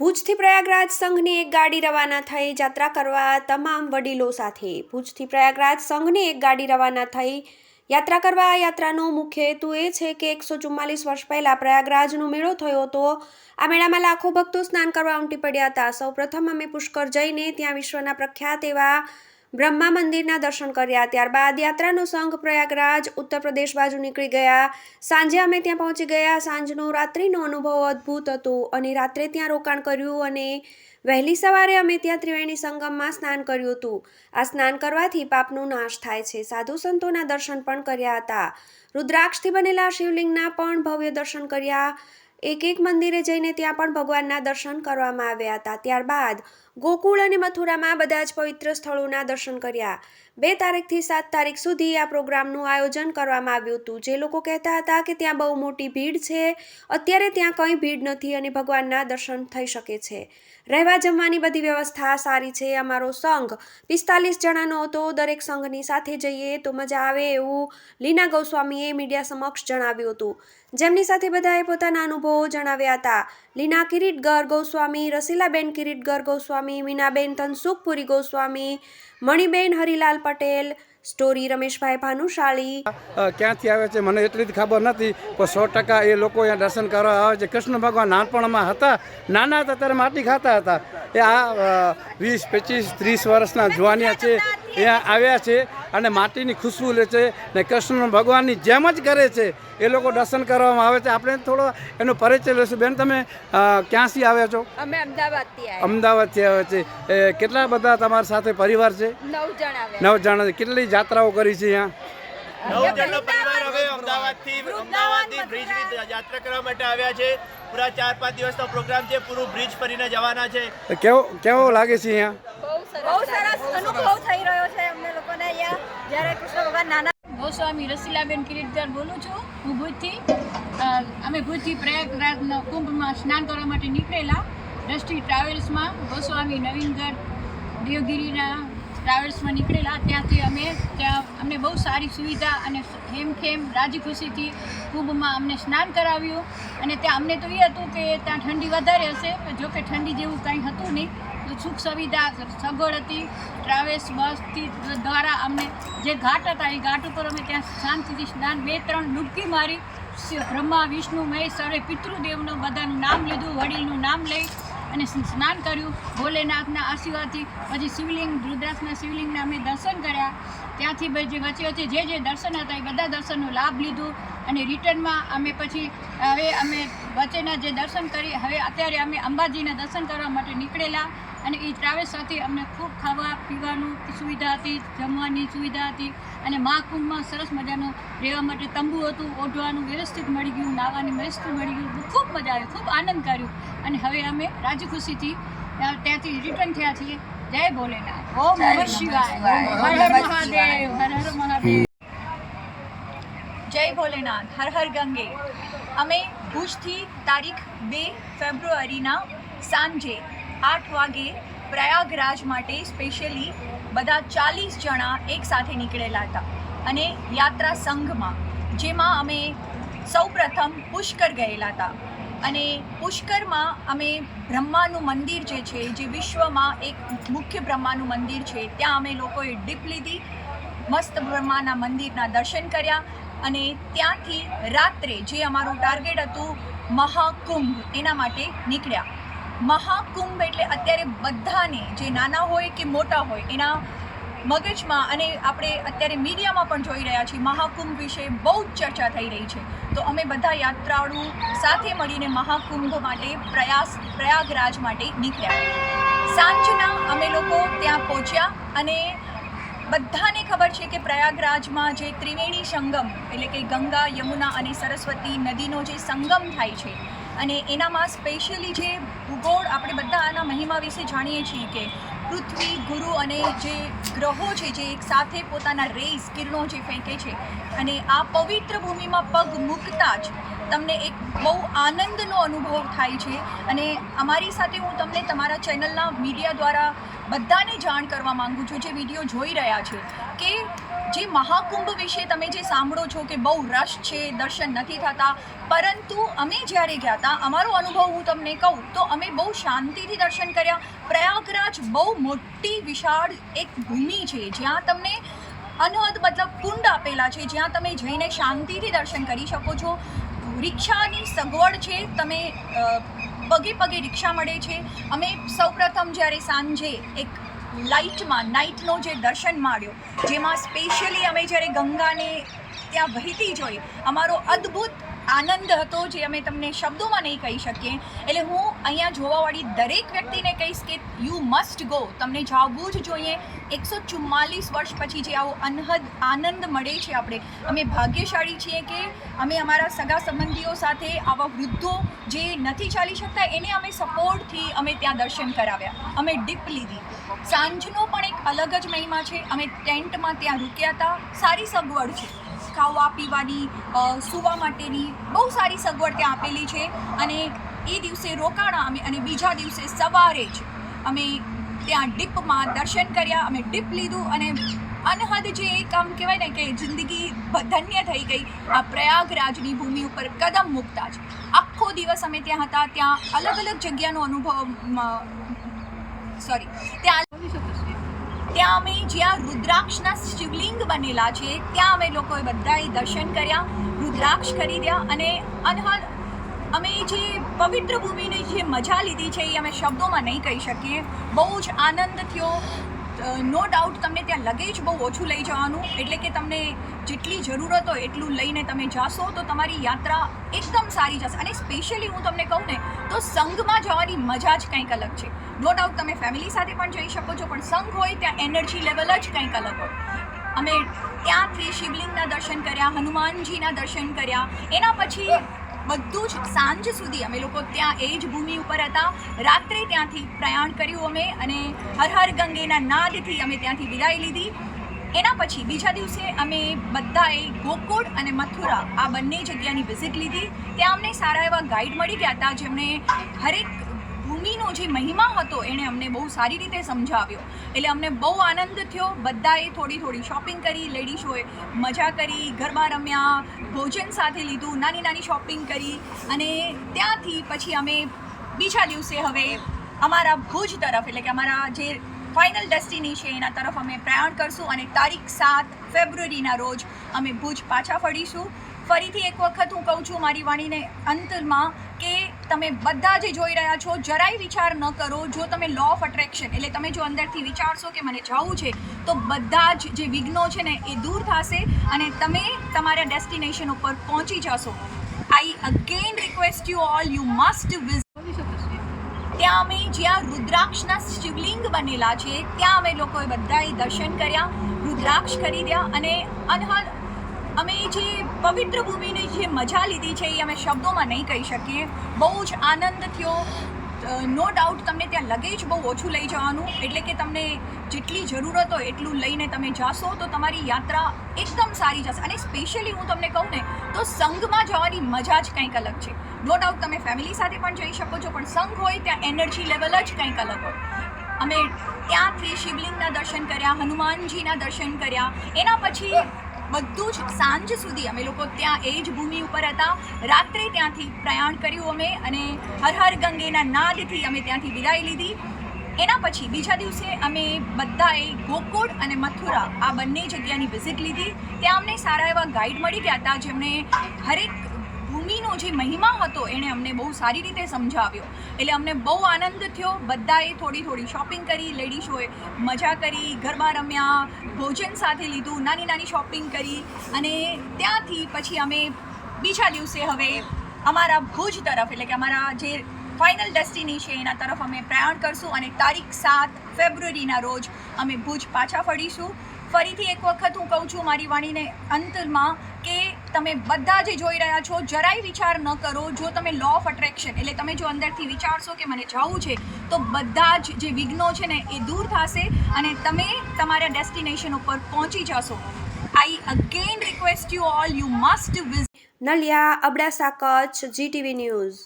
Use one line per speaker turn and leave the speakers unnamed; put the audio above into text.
ભુજથી પ્રયાગરાજ સંઘની એક ગાડી રવાના થઈ યાત્રા કરવા તમામ વડીલો સાથે. ભુજથી પ્રયાગરાજ સંઘની એક ગાડી રવાના થઈ યાત્રા કરવા આ યાત્રાનો મુખ્ય હેતુ એ છે કે એકસો ચુમ્માલીસ વર્ષ પહેલાં પ્રયાગરાજનો મેળો થયો હતો. આ મેળામાં લાખો ભક્તો સ્નાન કરવા ઉમટી પડ્યા હતા. સૌપ્રથમ અમે પુષ્કર જઈને ત્યાં વિશ્વના પ્રખ્યાત એવા બ્રહ્મા મંદિરના દર્શન કર્યા. ત્યારબાદ યાત્રાનો સંઘ પ્રયાગરાજ, ઉત્તર પ્રદેશ બાજુ નીકળી ગયા. સાંજે અમે ત્યાં પહોંચી ગયા. સાંજનો રાત્રિનો અનુભવ અદ્ભુત હતો અને રાત્રે ત્યાં રોકાણ કર્યું અને વહેલી સવારે અમે ત્યાં ત્રિવેણી સંગમમાં સ્નાન કર્યું હતું. આ સ્નાન કરવાથી પાપનો નાશ થાય છે. સાધુ સંતોના દર્શન પણ કર્યા હતા. રુદ્રાક્ષથી બનેલા શિવલિંગના પણ ભવ્ય દર્શન કર્યા. એક એક મંદિરે જઈને ત્યાં પણ ભગવાનના દર્શન કરવામાં આવ્યા હતા. ત્યારબાદ ગોકુળ અને મથુરામાં બધા જ પવિત્ર સ્થળોના દર્શન કર્યા. બે તારીખથી સાત તારીખ સુધી આ પ્રોગ્રામનું આયોજન કરવામાં આવ્યું હતું. જે લોકો કહેતા હતા કે ત્યાં બહુ મોટી ભીડ છે, અત્યારે ત્યાં કંઈ ભીડ નથી અને ભગવાનના દર્શન થઈ શકે છે. રહેવા જમવાની બધી વ્યવસ્થા સારી છે, અમારો સંઘ પિસ્તાલીસ જણાનો હતો, દરેક સંઘની સાથે જઈએ તો મજા આવે એવું લીના ગૌસ્વામીએ મીડિયા સમક્ષ જણાવ્યું હતું. જેમની સાથે બધાએ પોતાના અનુભવો જણાવ્યા હતા. લીના કિરીટગર ગોસ્વામી, રસીલાબેન કિરીટગર ગોસ્વામી, મીનાબેન તનસુખપુરી ગોસ્વામી, મણિબેન હરિલાલ પટેલ સ્ટોરી રમેશભાઈ ભાનુશાળી.
ક્યાંથી આવે છે મને એટલી જ ખબર નથી પણ સો ટકા એ લોકો અહીંયા દર્શન કરવા આવે છે. કૃષ્ણ ભગવાન નાનપણમાં હતા નાના હતા ત્યારે માટી ખાતા હતા. એ આ વીસ પચીસ ત્રીસ વર્ષના જુવાનિયા છે અહીંયા આવ્યા છે અને માટીની ખુશ્બુ લે છે ને કૃષ્ણ ભગવાનની જેમ જ કરે છે. એ લોકો દર્શન કરવામાં આવે છે. આપણે થોડો એનો પરિચય લેશું બેન તમે ક્યાંથી આવ્યા છો?
અમે અમદાવાદથી આવ્યા.
અમદાવાદથી આવ્યા છે. એ કેટલા બધા તમારા સાથે પરિવાર છે?
નવ જણા
નવ જણા છે. કેટલી જાત્રાઓ કરી છે અહીંયા.
પરિવાર હવે અમદાવાદથી અમદાવાદથી બ્રિજની યાત્રા કરવા માટે આવ્યા છે. પૂરા ચાર પાંચ દિવસનો પ્રોગ્રામ છે. પૂરું બ્રિજ ફરીને જવાના છે.
કેવો કેવો લાગે છે અહીંયા?
બહુ સરસ અનુભવ થઈ રહ્યો છે અમને લોકોને અહીંયા. જ્યારે કૃષ્ણ ભગવાન નાના
ગોસ્વામી રસીલાબેન કિરીટગર બોલું છું. હું ભુજથી અમે ભુજથી પ્રયાગરાજના કુંભમાં સ્નાન કરવા માટે નીકળેલા દ્રષ્ટિ ટ્રાવેલ્સમાં ગોસ્વામી નવીનગઢ દેવગીરીના ટ્રાવેલ્સમાં નીકળેલા, ત્યાંથી અમે ત્યાં અમને બહુ સારી સુવિધા અને હેમખેમ રાજી ખુશીથી કુંભમાં અમને સ્નાન કરાવ્યું. અને ત્યાં અમને તો એ હતું કે ત્યાં ઠંડી વધારે હશે જો કે ઠંડી જેવું કંઈ હતું નહીં. તો સુખ સુવિધા, સગવડ હતી. ટ્રાવેલ્સ બસથી દ્વારા અમને જે ઘાટ હતા, એ ઘાટ ઉપર અમે ત્યાં શાંતિથી સ્નાન બે ત્રણ ડૂબકી મારી. બ્રહ્મા, વિષ્ણુ, મહેશ સરે પિતૃદેવનું બધાનું નામ લીધું, વડીલનું નામ લઈ. અને સ્નાન કર્યું. ભોલેનાથના આશીર્વાદથી પછી શિવલિંગ રુદ્રાસના શિવલિંગના અમે દર્શન કર્યા. ત્યાંથી પછી વચ્ચે વચ્ચે જે જે દર્શન હતા એ બધા દર્શનનો લાભ લીધો અને રિટર્નમાં અમે પછી હવે અમે વચ્ચેના જે દર્શન કરી, હવે અત્યારે અમે અંબાજીના દર્શન કરવા માટે નીકળેલા. અને એ ટ્રાવેલ્સ સાથે અમને ખૂબ ખાવા પીવાનું સુવિધા હતી જમવાની સુવિધા હતી અને મહાકુંભમાં સરસ મજાનું રહેવા માટે તંબુ હતું ઓઢવાનું વ્યવસ્થિત મળી ગયું નાહવાની વ્યવસ્થિત મળી ગયું ખૂબ મજા આવી ખૂબ આનંદ કર્યો. અને હવે અમે રાજી ખુશીથી ત્યાંથી રિટર્ન થયા છીએ. જય ભોલેનાથ. ઓમ નમઃ શિવાય. હર હર મહાદેવ. હર હર મહાદેવ.
જય ભોલેનાથ. હર હર ગંગે. અમે ભુજથી તારીખ બે ફેબ્રુઆરીના સાંજે આઠ વાગે પ્રયાગરાજ માટે સ્પેશિયલી બધા ચાલીસ જણા એકસાથે નીકળેલા હતા. અને યાત્રા સંઘમાં, જેમાં અમે સૌપ્રથમ પુષ્કર ગયેલા હતા. અને પુષ્કરમાં અમે બ્રહ્માનું મંદિર જે છે, જે વિશ્વમાં એક મુખ્ય બ્રહ્માનું મંદિર છે, ત્યાં અમે લોકોએ ડીપ લીધી, મસ્ત બ્રહ્માના મંદિરના દર્શન કર્યા. અને ત્યાંથી રાત્રે જે અમારું ટાર્ગેટ હતું મહાકુંભ, એના માટે નીકળ્યા. મહાકુંભ એટલે અત્યારે બધાને, જે નાના હોય કે મોટા હોય, એના મગજમાં અને આપણે અત્યારે મીડિયામાં પણ જોઈ રહ્યા છીએ મહાકુંભ વિશે બહુ જ ચર્ચા થઈ રહી છે. તો અમે બધા યાત્રાળુ સાથે મળીને મહાકુંભ માટે પ્રયાસ, પ્રયાગરાજ માટે નીકળ્યા. સાંજના અમે લોકો ત્યાં પહોંચ્યા અને બધાને ખબર છે કે પ્રયાગરાજમાં જે ત્રિવેણી સંગમ, એટલે કે ગંગા, યમુના અને સરસ્વતી નદીનો જે સંગમ થાય છે અને એનામાં સ્પેશિયલી જે ભૂગોળ આપણે બધા આના મહિમા વિશે જાણીએ છીએ કે પૃથ્વી, ગુરુ અને જે ગ્રહો છે, જે એક સાથે પોતાના રેસ કિરણો જે ફેંકે છે અને આ પવિત્ર ભૂમિમાં પગ મૂકતા જ તમને એક બહુ આનંદનો અનુભવ થાય છે. અને અમારી સાથે હું તમને તમારા ચેનલના મીડિયા દ્વારા બધાને જાણ કરવા માગું છું, જે વીડિયો જોઈ રહ્યા છે, કે જે મહાકુંભ વિશે તમે જે સાંભળો છો કે બહુ રશ છે, દર્શન નથી થતા, પરંતુ અમે જ્યારે ગયા હતા અમારો અનુભવ હું તમને કહું, તો અમે બહુ શાંતિથી દર્શન કર્યા. પ્રયાગરાજ બહુ મોટી, વિશાળ એક ભૂમિ છે, જ્યાં તમને અનહદ મતલબ કુંડ આપેલા છે, જ્યાં તમે જઈને શાંતિથી દર્શન કરી શકો છો. રિક્ષાની સગવડ છે, તમે પગે પગે રિક્ષા મળે છે. અમે સૌપ્રથમ જ્યારે સાંજે એક લાઇટમાં, નાઇટનો જે દર્શન માણ્યો, જેમાં સ્પેશિયલી અમે જ્યારે ગંગાને ત્યાં વહેતી જોઈ, અમારો અદ્ભુત આનંદ હતો જે અમે તમને શબ્દોમાં નહીં કહી શકીએ. એટલે હું અહીંયા જોવાવાળી દરેક વ્યક્તિને કહીશ કે યુ મસ્ટ ગો તમને જાવવું જ જોઈએ. એકસો ચુમ્માલીસ વર્ષ પછી જે આવો અનહદ આનંદ મળે છે આપણે. અમે ભાગ્યશાળી છીએ કે અમે અમારા સગા સંબંધીઓ સાથે આવા વૃદ્ધો જે નથી ચાલી શકતા એને અમે સપોર્ટથી અમે ત્યાં દર્શન કરાવ્યા. અમે ડીપ લીધી. સાંજનો પણ એક અલગ જ મહિમા છે. અમે ટેન્ટમાં ત્યાં રૂક્યા હતા. સારી સગવડ છે. ખાવા પીવાની સૂવા માટેની બહુ સારી સગવડ ત્યાં આપેલી છે. અને એ દિવસે રોકાણા અમે, અને બીજા દિવસે સવારે જ અમે ત્યાં ડીપમાં દર્શન કર્યા, અમે ડીપ લીધું અને અનહદ જે એક આમ કહેવાય ને કે જિંદગી ધન્ય થઈ ગઈ. આ પ્રયાગરાજની ભૂમિ ઉપર કદમ મૂકતા જ. આખો દિવસ અમે ત્યાં હતા, ત્યાં અલગ અલગ જગ્યાનો અનુભવ સોરી ત્યાં ત્યાં અમે જ્યાં રુદ્રાક્ષના શિવલિંગ બનેલા છે, ત્યાં અમે લોકોએ બધાએ દર્શન કર્યા, રુદ્રાક્ષ ખરીદ્યા અને અનહદ અમે જે પવિત્ર ભૂમિની જે મજા લીધી છે એ અમે શબ્દોમાં નહીં કહી શકીએ. બહુ જ આનંદ થયો. નો ડાઉટ તમને ત્યાં લગેજ બહુ ઓછું લઈ જવાનું. એટલે કે તમને જેટલી જરૂરત હોય એટલું લઈને તમે જાશો તો તમારી યાત્રા એકદમ સારી જશે. અને સ્પેશિયલી હું તમને કહું ને, તો સંઘમાં જવાની મજા જ કંઈક અલગ છે. નો ડાઉટ તમે ફેમિલી સાથે પણ જઈ શકો છો, પણ સંઘ હોય ત્યાં એનર્જી લેવલ જ કંઈક અલગ હોય. અમે ત્યાંથી શિવલિંગના દર્શન કર્યા, હનુમાનજીના દર્શન કર્યા. એના પછી બધું જ સાંજ સુધી અમે લોકો ત્યાં એ જ ભૂમિ ઉપર હતા. રાત્રે ત્યાંથી પ્રયાણ કર્યું અમે અને હર હર ગંગેના નાદથી અમે ત્યાંથી વિદાય લીધી. એના પછી બીજા દિવસે અમે બધાએ ગોકુળ અને મથુરા આ બંને જગ્યાની વિઝિટ લીધી. ત્યાં અમને સારા એવા ગાઈડ મળી ગયા હતા જેમણે હરેક ભૂમિનો જે મહિમા હતો એણે અમને બહુ સારી રીતે સમજાવ્યો. એટલે અમને બહુ આનંદ થયો. બધાએ થોડી થોડી શોપિંગ કરી લેડીઝોએ મજા કરી ગરબા રમ્યા, ભોજન સાથે લીધું, નાની નાની શોપિંગ કરી અને ત્યાંથી પછી અમે બીજા દિવસે હવે અમારા ભુજ તરફ, એટલે કે અમારા જે ફાઇનલ ડેસ્ટિની છે એના તરફ અમે પ્રયાણ કરશું અને તારીખ સાત ફેબ્રુઆરીના રોજ અમે ભુજ પાછા ફરીશું. ફરીથી એક વખત હું કહું છું, મારી વાણીને અંતમાં કે તમે બધા જે જોઈ રહ્યા છો, જરાય વિચાર ન કરો. જો તમે લો ઓફ અટ્રેક્શન એટલે તમે જો અંદરથી વિચારશો કે મને જવું છે, તો બધા જ જે વિઘ્નો છે ને, એ દૂર થશે અને તમે તમારા ડેસ્ટિનેશન ઉપર પહોંચી જશો. I again request you all you must visit ત્યાં અમે જ્યાં રુદ્રાક્ષના શિવલિંગ બનેલા છે, ત્યાં અમે લોકોએ બધાએ દર્શન કર્યા, રુદ્રાક્ષ ખરીદ્યા અને અનહદ અમે જે પવિત્ર ભૂમિની જે મજા લીધી છે એ અમે શબ્દોમાં નહીં કહી શકીએ. બહુ જ આનંદ થયો. નો ડાઉટ તમને ત્યાં લગેજ બહુ ઓછું લઈ જવાનું. એટલે કે તમને જેટલી જરૂરત હોય એટલું લઈને તમે જાશો તો તમારી યાત્રા એકદમ સારી જશે. અને સ્પેશિયલી હું તમને કહું ને, તો સંઘમાં જવાની મજા જ કંઈક અલગ છે. નો ડાઉટ તમે ફેમિલી સાથે પણ જઈ શકો છો, પણ સંઘ હોય ત્યાં એનર્જી લેવલ જ કંઈક અલગ હોય. અમે ત્યાંથી શિવલિંગના દર્શન કર્યા, હનુમાનજીના દર્શન કર્યા. એના પછી બધું જ સાંજ સુધી અમે લોકો ત્યાં એ જ ભૂમિ ઉપર હતા. રાત્રે ત્યાંથી પ્રયાણ કર્યું અમે અને હર હર ગંગેના નાદથી અમે ત્યાંથી વિદાય લીધી. એના પછી બીજા દિવસે અમે બધાએ ગોકુળ અને મથુરા આ બંને જગ્યાની વિઝિટ લીધી. ત્યાં અમને સારા એવા ગાઈડ મળી ગયા હતા જેમણે હરેક ભૂમિનો જે મહિમા હતો એણે અમને બહુ સારી રીતે સમજાવ્યો. એટલે અમને બહુ આનંદ થયો. બધાએ થોડી થોડી શોપિંગ કરી લેડીઝોએ મજા કરી, ગરબા રમ્યા, ભોજન સાથે લીધું, નાની નાની શોપિંગ કરી અને ત્યાંથી પછી અમે બીજા દિવસે હવે અમારા ભુજ તરફ, એટલે કે અમારા જે ફાઇનલ ડેસ્ટિની છે એના તરફ અમે પ્રયાણ કરશું અને તારીખ સાત ફેબ્રુઆરીના રોજ અમે ભુજ પાછા ફરીશું. ફરીથી એક વખત હું કહું છું, મારી વાણીને અંતમાં કે તમે બધા જે જોઈ રહ્યા છો, જરાય વિચાર ન કરો. જો તમે લો ઓફ અટ્રેક્શન એટલે તમે જો અંદરથી વિચારશો કે મને જવું છે, તો બધા જ જે વિઘ્નો છે ને, એ દૂર થશે અને તમે તમારા ડેસ્ટિનેશન ઉપર પહોંચી જશો. I again request you all you must visit
Naliya, Abdasa Kutch GTV news